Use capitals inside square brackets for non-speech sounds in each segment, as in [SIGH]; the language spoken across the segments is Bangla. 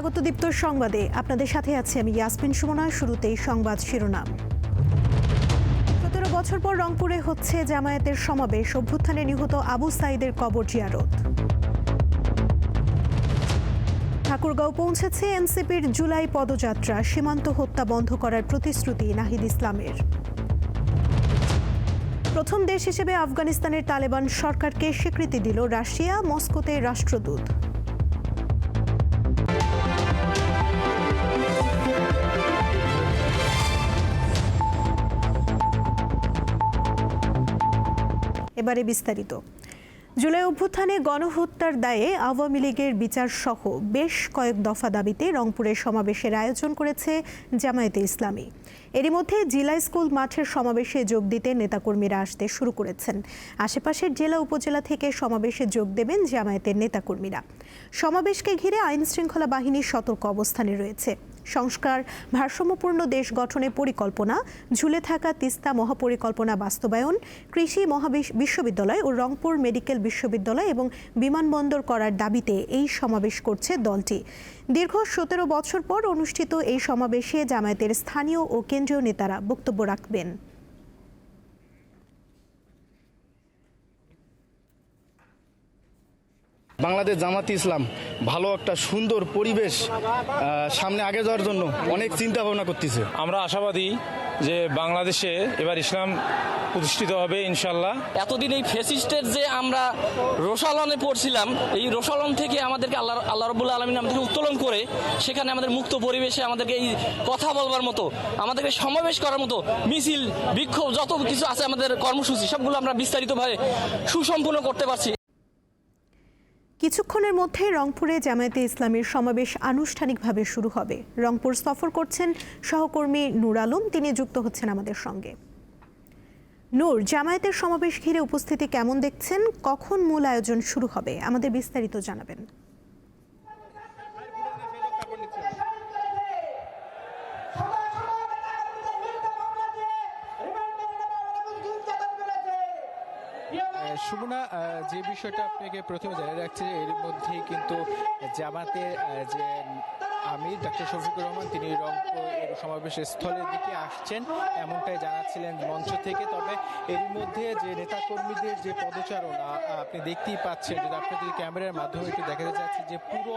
স্বাগত দীপ্ত সংবাদে। আপনাদের সাথে আছে আমি ইয়াসমিন সুমনা শুরুতেই সংবাদ শিরোনাম। সতেরো বছর পর রংপুরে হচ্ছে জামায়াতের সমাবেশ। অভ্যুত্থানে নিহত আবু সাইদের কবর জিয়ারত। ঠাকুরগাঁও পৌঁছেছে এনসিপির জুলাই পদযাত্রা। সীমান্ত হত্যা বন্ধ করার প্রতিশ্রুতি নাহিদ ইসলামের। প্রথম দেশ হিসেবে আফগানিস্তানের তালেবান সরকারকে স্বীকৃতি দিল রাশিয়া, মস্কোতে রাষ্ট্রদূত। এবারে বিস্তারিত। জুলাই অভ্যুত্থানে গণহত্যার দায়ে আওয়ামী লীগের বিচার সহ বেশ কয়েক দফা দাবিতে রংপুরে সমাবেশের আয়োজন করেছে জামায়াতে ইসলামী। এরই মধ্যে জেলা স্কুল মাঠের সমাবেশে যোগ দিতে নেতাকর্মীরা আসতে শুরু করেছেন। আশেপাশের জেলা উপজেলা থেকে সমাবেশে যোগ দেবেন জামায়াতের নেতাকর্মীরা। সমাবেশকে ঘিরে আইন শৃঙ্খলা বাহিনীর সতর্ক অবস্থানে রয়েছে। সংস্কার, ভারসাম্যপূর্ণ দেশ গঠনে পরিকল্পনা, ঝুলে থাকা তিস্তা মহাপরিকল্পনা বাস্তবায়ন, কৃষি মহাবিশ- বিশ্ববিদ্যালয় ও রংপুর মেডিকেল বিশ্ববিদ্যালয় এবং বিমানবন্দর করার দাবিতে এই সমাবেশ করছে দলটি। দীর্ঘ সতেরো বছর পর অনুষ্ঠিত এই সমাবেশে জামায়াতের স্থানীয় ও কেন্দ্রীয় নেতারা বক্তব্য রাখবেন। বাংলাদেশ জামাতি ইসলাম ভালো একটা সুন্দর পরিবেশ সামনে আগে যাওয়ার জন্য অনেক চিন্তা ভাবনা করতেছে। আমরা আশাবাদী যে বাংলাদেশে এবার ইসলাম প্রতিষ্ঠিত হবে ইনশাল্লাহ এতদিন এই ফেসিস্টের যে আমরা রোশালনে পড়ছিলাম এই রোশালন থেকে আমাদেরকে আল্লাহ আল্লাহ রবুল্লা আলমিন আমাদেরকে উত্তোলন করে সেখানে আমাদের মুক্ত পরিবেশে আমাদেরকে এই কথা বলবার মতো আমাদেরকে সমাবেশ করার মতো মিছিল বিক্ষোভ যত কিছু আছে আমাদের কর্মসূচি সবগুলো আমরা বিস্তারিতভাবে সুসম্পূর্ণ করতে পারছি। কিছুক্ষণের মধ্যে রংপুরে জামায়াতে ইসলামের সমাবেশ আনুষ্ঠানিকভাবে শুরু হবে। রংপুর সফর করছেন সহকর্মী নূর আলম, তিনি যুক্ত হচ্ছেন আমাদের সঙ্গে। নূর, জামায়াতের সমাবেশ ঘিরে উপস্থিতি কেমন দেখছেন? কখন মূল আয়োজন শুরু হবে? আমাদের বিস্তারিত জানাবেন। সুমনা যে বিষয়টা আপনাকে প্রথমে জানিয়ে রাখছে এর মধ্যেই কিন্তু জামাতে যে আমির, ডাক্তার শফিকুর রহমান, তিনি রংপুর সমাবেশ স্থলের দিকে আসছেন। এমনটাই জানাচ্ছিলেন মঞ্চ থেকে। তবে এর মধ্যে যে নেতাকর্মীদের যে পদচারণা আপনি দেখতেই পাচ্ছেন, যদি আপনি যদি ক্যামেরার মাধ্যমে একটু দেখাতে যাচ্ছে যে পুরো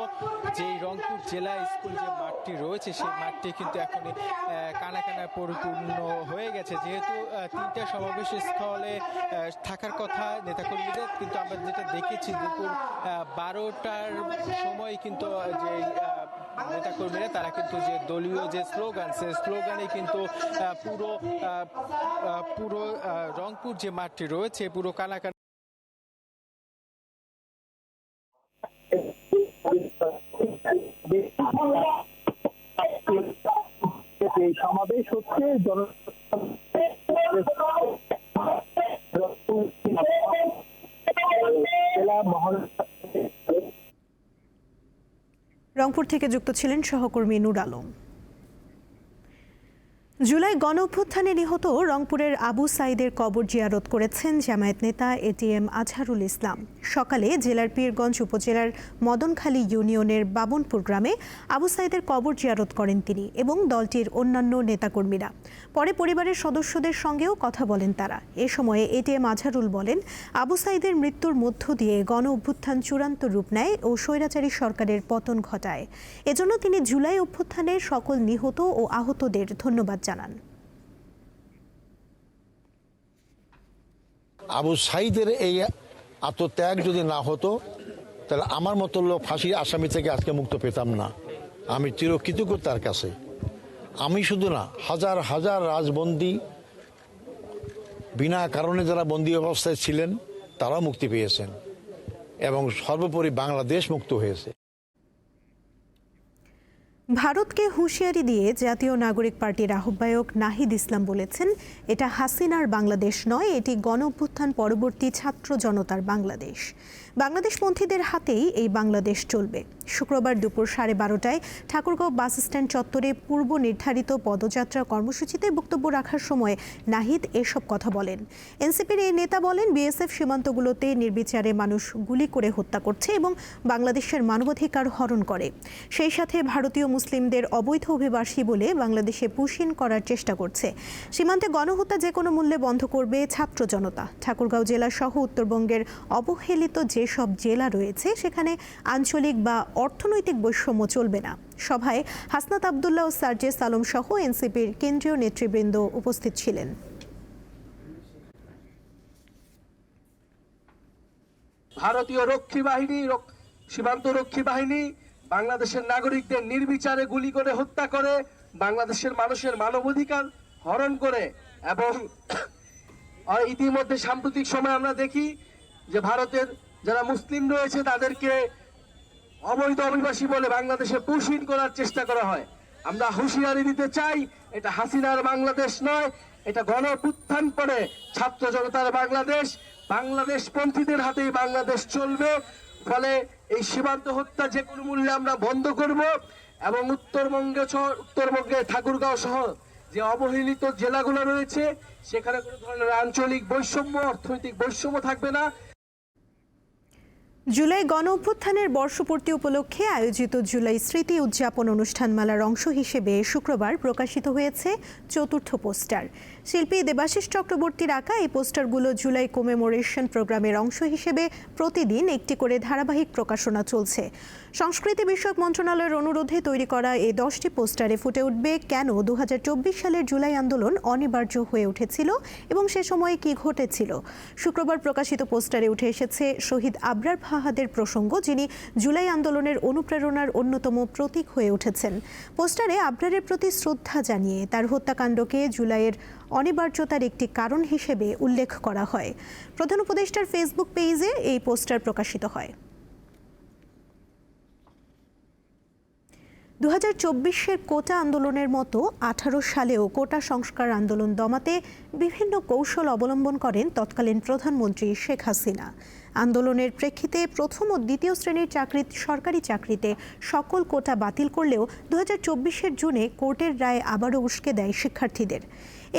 যে রংপুর জেলা স্কুল যে মাঠটি রয়েছে, সেই মাঠটি কিন্তু এখন কানা কানা পরিপূর্ণ হয়ে গেছে। যেহেতু তিনটা সমাবেশ স্থলে থাকার কথা নেতাকর্মীদের, কিন্তু আমরা যেটা দেখেছি দুপুর বারোটার সময় কিন্তু যে নেতাকর্মীরা তারা কিন্তু যে দলীয় যে স্লোগান সেই স্লোগানে কিন্তু পুরো পুরো রংপুর যে মাঠটি রয়েছে পুরো কানাকানা সমাবেশ হচ্ছে জন জেলা মহল রংপুর থেকে যুক্ত ছিলেন সহকর্মী নুর আলম। জুলাই গণ অভ্যুত্থানে নিহত রংপুরের আবু সাইদের কবর জিয়ারত করেছেন জামায়াত নেতা এটিএম আজহারুল ইসলাম। সকালে জেলার পীরগঞ্জ উপজেলার মদনখালী ইউনিয়নের বাবনপুর গ্রামে আবু সাইদের কবর জিয়ারত করেন তিনি এবং দলটির অন্যান্য নেতাকর্মীরা। পরে পরিবারের সদস্যদের সঙ্গেও কথা বলেন তারা। এ সময়ে এটিএম আজহারুল বলেন, আবু সাইদের মৃত্যুর মধ্য দিয়ে গণ অভ্যুত্থান চূড়ান্ত রূপ নেয় ও স্বৈরাচারী সরকারের পতন ঘটায়। এজন্য তিনি জুলাই অভ্যুত্থানের সকল নিহত ও আহতদের ধন্যবাদ জানান। আবু সাইদের এই আত্মত্যাগ যদি না হতো, তাহলে আমার মতো লোক ফাঁসির আসামি থেকে আজকে মুক্ত পেতাম না। আমি চিরকৃতজ্ঞ তার কাছে। আমি শুধু না, হাজার হাজার রাজবন্দী বিনা কারণে যারা বন্দী অবস্থায় ছিলেন, তারাও মুক্তি পেয়েছেন এবং সর্বোপরি বাংলাদেশ মুক্ত হয়েছে। ভারতকে হুঁশিয়ারি দিয়ে জাতীয় নাগরিক পার্টির আহ্বায়ক নাহিদ ইসলাম বলেছেন, এটা হাসিনার বাংলাদেশ নয়, এটি গণ অভ্যুত্থান পরবর্তী ছাত্র জনতার বাংলাদেশ। বাংলাদেশপন্থীদের হাতেই এই বাংলাদেশ চলবে। শুক্রবার দুপুর সাড়ে বারোটায় ঠাকুরগাঁও বাস স্ট্যান্ড চত্বরে পূর্ব নির্ধারিত পদযাত্রা কর্মসূচিতে বক্তব্য রাখার সময় নাহিদ এসব কথা বলেন। এনসিপির এই নেতা বলেন, বিএসএফ সীমান্তগুলোতে নির্বিচারে মানুষ গুলি করে হত্যা করছে এবং বাংলাদেশের মানবাধিকার হরণ করে। সেই সাথে ভারতীয় মুসলিমদের অবৈধ অভিবাসী বলে বাংলাদেশে পুষিন করার চেষ্টা করছে। সীমান্তে গণহত্যা যে কোনো মূল্যে বন্ধ করবে ছাত্র জনতা। ঠাকুরগাঁও জেলা সহ উত্তরবঙ্গের অবহেলিত যেসব জেলা রয়েছে, সেখানে আঞ্চলিক বা অর্থনৈতিক বৈষম্য চলবে না। সভায় হাসনাত আবদুল্লাহ ও সার্জেস আলম সহ এনসিপির কেন্দ্রীয় নেতৃবৃন্দ উপস্থিত ছিলেন। ভারতীয় রক্ষী বাহিনী সীমান্ত রক্ষী বাহিনী বাংলাদেশের নাগরিকদের নির্বিচারে গুলি করে হত্যা করে, বাংলাদেশের মানুষের মানবাধিকার হরণ করে এবং [COUGHS] ইতিমধ্যে সাম্প্রতিক সময় আমরা দেখি যে ভারতের যারা মুসলিম রয়েছে তাদেরকে অবৈধ অভিবাসী বলে বাংলাদেশে পুষিন করার চেষ্টা করা হয়। আমরা হুঁশিয়ারি দিতে চাই, এটা হাসিনার বাংলাদেশ নয়, এটা গণপুত্থান পরে ছাত্র জনতার বাংলাদেশ। বাংলাদেশ পন্থীদের হাতেই বাংলাদেশ চলবে, ফলে এই সীমান্ত হত্যা যে কোনো মূল্যে আমরা বন্ধ করব এবং উত্তরবঙ্গে উত্তরবঙ্গে ঠাকুরগাঁও সহ যে অবহেলিত জেলাগুলো রয়েছে, সেখানে কোনো ধরনের আঞ্চলিক বৈষম্য, অর্থনৈতিক বৈষম্য থাকবে না। জুলাই গণ অভ্যুত্থানের বর্ষপূর্তি উপলক্ষে আয়োজিত জুলাই স্মৃতি উদযাপন অনুষ্ঠানমালার অংশ হিসেবে শুক্রবার প্রকাশিত হয়েছে চতুর্থ পোস্টার। শিল্পী দেবাশিস চক্রবর্তীর আঁকা এই পোস্টারগুলো জুলাই কোমেমোরেশন প্রোগ্রামের অংশ হিসেবে প্রতিদিন একটি করে ধারাবাহিক প্রকাশনা চলছে। সংস্কৃতি বিষয়ক মন্ত্রণালয়ের অনুরোধে তৈরি করা এই দশটি পোস্টারে ফুটে উঠবে কেন দু হাজার চব্বিশ সালের জুলাই আন্দোলন অনিবার্য হয়ে উঠেছিল এবং সে সময়ে কি ঘটেছিল? শুক্রবার প্রকাশিত পোস্টারে উঠে এসেছে শহীদ আবরার ফাহাদের প্রসঙ্গ, যিনি জুলাই আন্দোলনের অনুপ্রেরণার অন্যতম প্রতীক হয়ে উঠেছেন। পোস্টারে আবরারের প্রতি শ্রদ্ধা জানিয়ে তার হত্যাকাণ্ডকে জুলাইয়ের অনিবার্যতার একটি কারণ হিসেবে উল্লেখ করা হয়। প্রধান উপদেষ্টার ফেসবুক পেজে এই পোস্টার প্রকাশিত হয়। দু হাজার চব্বিশের কোটা আন্দোলনের মতো আঠারো সালেও কোটা সংস্কার আন্দোলন দমাতে বিভিন্ন কৌশল অবলম্বন করেন তৎকালীন প্রধানমন্ত্রী শেখ হাসিনা। আন্দোলনের প্রেক্ষিতে প্রথম ও দ্বিতীয় শ্রেণির চাকরি সরকারি চাকরিতে সকল কোটা বাতিল করলেও দু হাজার চব্বিশের জুনে কোর্টের রায় আবারও উস্কে দেয় শিক্ষার্থীদের।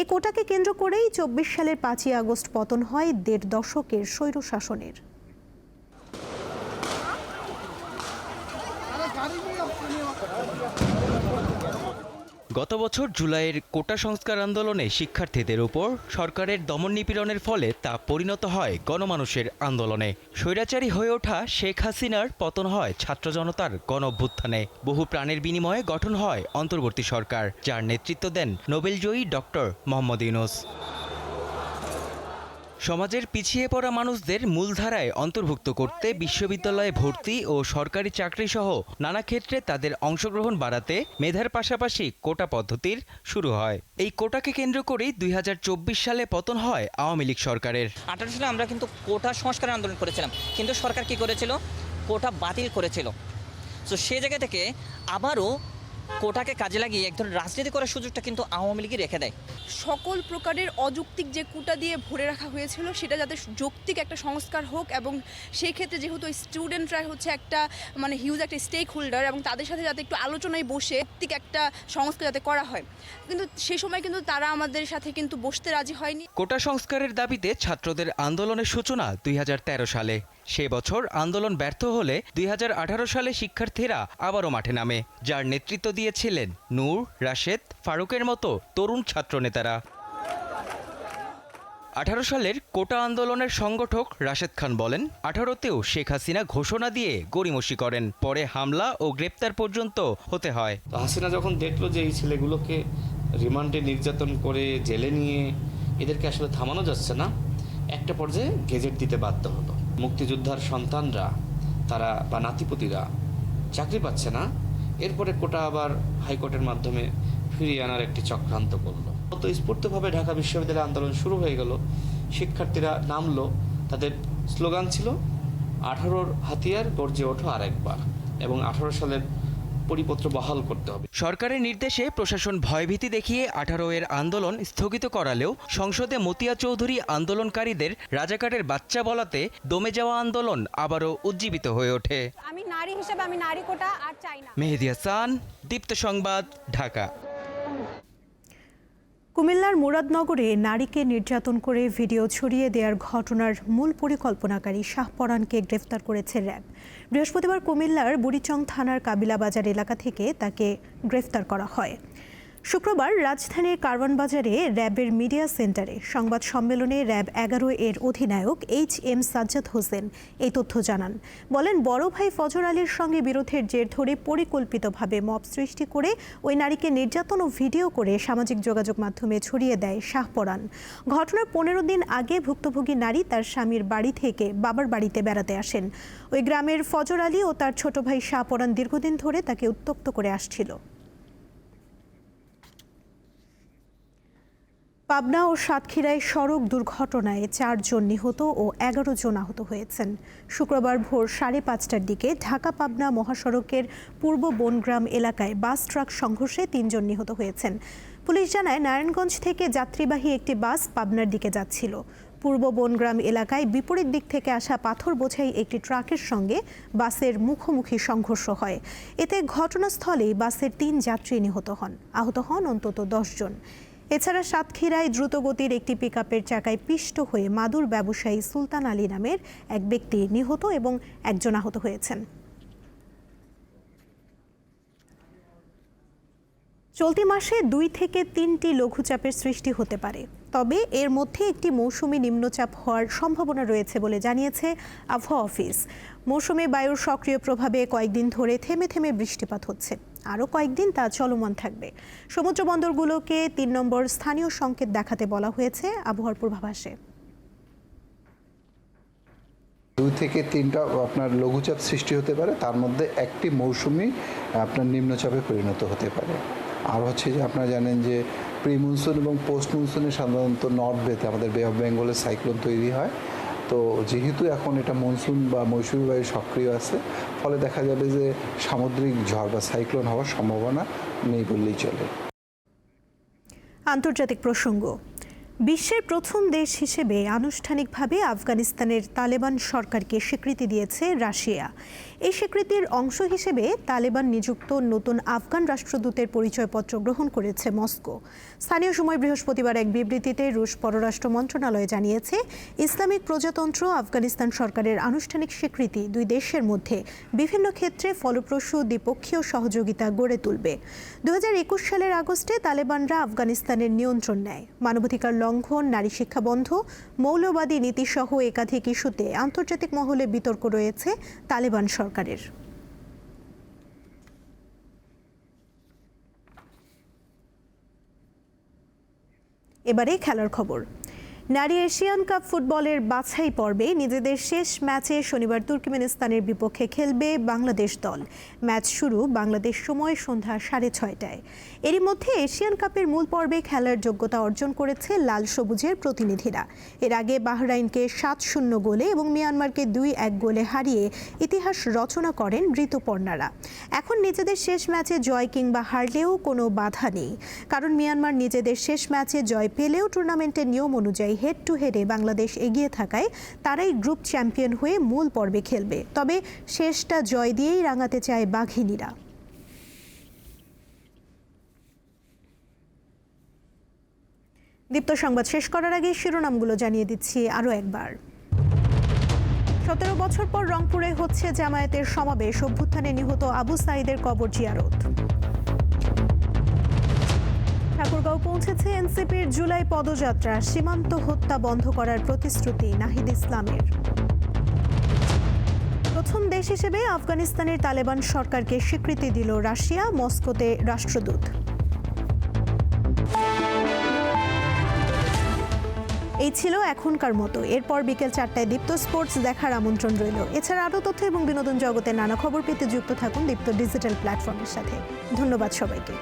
এই কোটাকে কেন্দ্র করেই চব্বিশ সালের পাঁচই আগস্ট পতন হয় দেড় দশকের স্বৈরশাসনের। গত বছর জুলাইয়ের কোটা সংস্কার আন্দোলনে শিক্ষার্থীদের উপর সরকারের দমন নিপীড়নের ফলে তা পরিণত হয় গণমানুষের আন্দোলনে। স্বৈরাচারী হয়ে ওঠা শেখ হাসিনার পতন হয় ছাত্র জনতার গণ অভ্যুত্থানে বহু প্রাণের বিনিময়ে গঠন হয় অন্তর্বর্তী সরকার, যার নেতৃত্ব দেন নোবেলজয়ী ডক্টর মোহাম্মদ ইউনুস। সমাজের পিছিয়ে পড়া মানুষদের মূলধারায় অন্তর্ভুক্ত করতে বিশ্ববিদ্যালয়ে ভর্তি ও সরকারি চাকরি সহ নানা ক্ষেত্রে তাদের অংশগ্রহণ বাড়াতে মেধার পাশাপাশি কোটা পদ্ধতির শুরু হয়। এই কোটাকে কেন্দ্র করেই দুই হাজার চব্বিশ সালে পতন হয় আওয়ামী লীগ সরকারের। আঠারো সালে আমরা কিন্তু কোটা সংস্কার আন্দোলন করেছিলাম। কিন্তু সরকার কি করেছিল? কোটা বাতিল করেছিল। তো সে জায়গা থেকে আবারও কোটাকে কাজে লাগিয়ে এক ধরনের রাজনীতি করার সুযোগটা কিন্তু আওয়ামী লীগই রেখে দেয়। সকল প্রকারের অযৌক্তিক যে কোটা দিয়ে ভরে রাখা হয়েছিল সেটা যাতে যৌক্তিক একটা সংস্কার হোক এবং সেই ক্ষেত্রে যেহেতু স্টুডেন্টরা হচ্ছে একটা মানে হিউজ একটা স্টেক হোল্ডার এবং তাদের সাথে যাতে একটু আলোচনায় বসে যৌক্তিক একটা সংস্কার যাতে করা হয়। কিন্তু সেই সময় কিন্তু তারা আমাদের সাথে কিন্তু বসতে রাজি হয়নি। কোটা সংস্কারের দাবিতে ছাত্রদের আন্দোলনের সূচনা দুই হাজার তেরো সালে। সে বছর আন্দোলন ব্যর্থ হলে দুই হাজার আঠারো সালে শিক্ষার্থীরা আবারও মাঠে নামে, যার নেতৃত্ব দিয়েছিলেন নূর, রাশেদ, ফারুকের মতো তরুণ ছাত্রনেতারা। আঠারো সালের কোটা আন্দোলনের সংগঠক রাশেদ খান বলেন, আঠারোতেও শেখ হাসিনা ঘোষণা দিয়ে গড়িমসি করেন, পরে হামলা ও গ্রেপ্তার পর্যন্ত হতে হয়। হাসিনা যখন দেখল যে এই ছেলেগুলোকে রিমান্ডে নির্যাতন করে জেলে নিয়ে এদেরকে আসলে থামানো যাচ্ছে না, একটা পর্যায়ে গেজেট দিতে বাধ্য হলো। মুক্তিযোদ্ধার সন্তানরা, তারা বা নাতিপতিরা চাকরি পাচ্ছে না। এরপরে কোটা আবার হাইকোর্টের মাধ্যমে ফিরিয়ে আনার একটি চক্রান্ত করল। তো স্ফূর্তভাবে ঢাকা বিশ্ববিদ্যালয় আন্দোলন শুরু হয়ে গেল। শিক্ষার্থীরা নামলো। তাদের স্লোগান ছিল, আঠারোর হাতিয়ার গর্জে ওঠো আরেকবার। এবং আঠারো সালের পরিপত্র বহাল করতে হবে। সরকারের নির্দেশে প্রশাসন ভয়ভীতি দেখিয়ে আঠারো এর আন্দোলন স্থগিত করালেও সংসদে মতিয়া চৌধুরী আন্দোলনকারীদের রাজাকারের বাচ্চা বলাতে দমে যাওয়া আন্দোলন আবারও উজ্জীবিত হয়ে ওঠে। আমি নারী হিসেবে আমি নারী কোটা আর চাই না। মেহেদি হাসান দীপ্ত সংবাদ ঢাকা। কুমিল্লার মুরাদনগরে নারীকে নির্যাতন করে ভিডিও ছড়িয়ে দেওয়ার ঘটনার মূল পরিকল্পনাকারী শাহপরানকে গ্রেফতার করেছে র্যাব। বৃহস্পতিবার কুমিল্লার বুড়িচং থানার কাবিলা বাজার এলাকা থেকে তাকে গ্রেফতার করা হয়। শুক্রবার রাজধানীর কারওয়ান বাজারে র্যাবের মিডিয়া সেন্টারে সংবাদ সম্মেলনে র্যাব এগারো এর অধিনায়ক এইচ এম সাজ্জাদ হোসেন এই তথ্য জানান। বলেন, বড় ভাই ফজর আলীর সঙ্গে বিরোধের জের ধরে পরিকল্পিতভাবে মব সৃষ্টি করে ওই নারীকে নির্যাতন ও ভিডিও করে সামাজিক যোগাযোগ মাধ্যমে ছড়িয়ে দেয় শাহপরান ঘটনার পনেরো দিন আগে ভুক্তভোগী নারী তার স্বামীর বাড়ি থেকে বাবার বাড়িতে বেড়াতে আসেন। ওই গ্রামের ফজর আলী ও তার ছোট ভাই শাহপরান দীর্ঘদিন ধরে তাকে উত্তক্ত করে আসছিল। পাবনা ও সাতক্ষীরায় সড়ক দুর্ঘটনায় চারজন নিহত ও এগারো জন আহত হয়েছেন। শুক্রবার ভোর সাড়ে পাঁচটার দিকে ঢাকা পাবনা মহাসড়কের পূর্ব বনগ্রাম এলাকায় বাস ট্রাক সংঘর্ষে তিনজন নিহত হয়েছেন। পুলিশ জানায়, নারায়ণগঞ্জ থেকে যাত্রীবাহী একটি বাস পাবনার দিকে যাচ্ছিল। পূর্ব বনগ্রাম এলাকায় বিপরীত দিক থেকে আসা পাথর বোঝাই একটি ট্রাকের সঙ্গে বাসের মুখোমুখি সংঘর্ষ হয়। এতে ঘটনাস্থলেই বাসের তিন যাত্রী নিহত হন। আহত হন অন্তত জন। এছাড়া সাতক্ষীরায় দ্রুতগতির একটি পিকআপের চাকায় পিষ্ট হয়ে মাদুর ব্যবসায়ী সুলতান আলী নামের এক ব্যক্তি নিহত এবং একজন আহত হয়েছেন। চলতি মাসে দুই থেকে তিনটি লঘুচাপের সৃষ্টি হতে পারে। তবে এর মধ্যে একটি মৌসুমি নিম্নচাপ হওয়ার সম্ভাবনা রয়েছে বলে জানিয়েছে আবহাওয়া অফিস। মৌসুমী বায়ুর সক্রিয় প্রভাবে কয়েকদিন ধরে থেমে থেমে বৃষ্টিপাত হচ্ছে। আরও কয়েকদিন তা চলমান থাকবে। সমুদ্র বন্দরগুলোকে তিন নম্বর স্থানীয় সংকেত দেখাতে বলা হয়েছে আবহাওয়ার পূর্বাভাসে। দুই থেকে তিনটা আপনার লঘুচাপ সৃষ্টি হতে পারে, তার মধ্যে একটি মৌসুমি আপনার নিম্নচাপে পরিণত হতে পারে। আর হচ্ছে যে আপনারা জানেন যে প্রি মনসুন এবং পোস্ট মনসুনে সাধারণত নর্থ বেতে আমাদের বে অফ বেঙ্গলের সাইক্লোন তৈরি হয়। তো যেহেতু এখন এটা মনসুন বা মৌসুমি বায়ু সক্রিয় আছে, ফলে দেখা যাবে যে সামুদ্রিক ঝড় বা সাইক্লোন হওয়ার সম্ভাবনা নেই বললেই চলে। আন্তর্জাতিক প্রসঙ্গ। বিশ্বের প্রথম দেশ হিসেবে আনুষ্ঠানিকভাবে আফগানিস্তানের তালেবান সরকারকে স্বীকৃতি দিয়েছে রাশিয়া। এই স্বীকৃতির অংশ হিসেবে তালেবান নিযুক্ত নতুন আফগান রাষ্ট্রদূতের পরিচয়পত্র গ্রহণ করেছে মস্কো। স্থানীয় সময় বৃহস্পতিবার এক বিবৃতিতে রুশ পররাষ্ট্র মন্ত্রণালয় জানিয়েছে, ইসলামিক প্রজাতন্ত্র আফগানিস্তান সরকারের আনুষ্ঠানিক স্বীকৃতি দুই দেশের মধ্যে বিভিন্ন ক্ষেত্রে ফলপ্রসূ দ্বিপক্ষীয় সহযোগিতা গড়ে তুলবে। দু হাজার একুশ সালের আগস্টে তালেবানরা আফগানিস্তানের নিয়ন্ত্রণ নেয়। মানবাধিকার লঙ্ঘন, নারী শিক্ষা বন্ধ, মৌলবাদী নীতিসহ একাধিক ইস্যুতে আন্তর্জাতিক মহলে বিতর্ক রয়েছে তালেবান সরকারের। এবারে খেলার খবর। নারী এশিয়ান কাপ ফুটবলের বাছাই পর্বে নিজেদের শেষ ম্যাচে শনিবার তুর্কমেনিস্তানের বিপক্ষে খেলবে বাংলাদেশ দল। ম্যাচ শুরু বাংলাদেশ সময় সন্ধ্যা সাড়ে ছয়টায়। এরই মধ্যে এশিয়ান কাপের মূল পর্বে খেলার যোগ্যতা অর্জন করেছে লাল সবুজের প্রতিনিধিরা। এর আগে বাহরাইনকে সাত শূন্য গোলে এবং মিয়ানমারকে দুই এক গোলে হারিয়ে ইতিহাস রচনা করেন ঋতুপর্ণারা। এখন নিজেদের শেষ ম্যাচে জয় কিংবা হারলেও কোনো বাধা নেই। কারণ মিয়ানমার নিজেদের শেষ ম্যাচে জয় পেলেও টুর্নামেন্টের নিয়ম অনুযায়ী হেড টু হেডে বাংলাদেশ এগিয়ে থাকায় তারাই গ্রুপ চ্যাম্পিয়ন হয়ে মূল পর্বে খেলবে। তবে শেষটা জয় দিয়েই রাঙাতে চায় বাঘিনীরা। দীপ্ত সংবাদ শেষ করার আগে শিরোনামগুলো জানিয়ে দিচ্ছি আরও একবার। সতেরো বছর পর রংপুরে হচ্ছে জামায়াতের সমাবেশ। অভ্যুত্থানে নিহত আবু সাইদের কবর জিয়ারত। ঠাকুরগাঁও পৌঁছেছে এনসিপির জুলাই পদযাত্রা, সীমান্ত হত্যা বন্ধ করার প্রতিশ্রুতি নাহিদ ইসলামের। প্রথম দেশ হিসেবে আফগানিস্তানের তালেবান সরকারকে স্বীকৃতি দিল রাশিয়া, মস্কোতে রাষ্ট্রদূত। এই ছিল এখনকার মতো। এরপর বিকেল চারটায় দীপ্ত স্পোর্টস দেখার আমন্ত্রণ রইল। এছাড়া আরও তথ্য এবং বিনোদন জগতের নানা খবর পেতে যুক্ত থাকুন দীপ্ত ডিজিটাল প্ল্যাটফর্মের সাথে। ধন্যবাদ সবাইকে।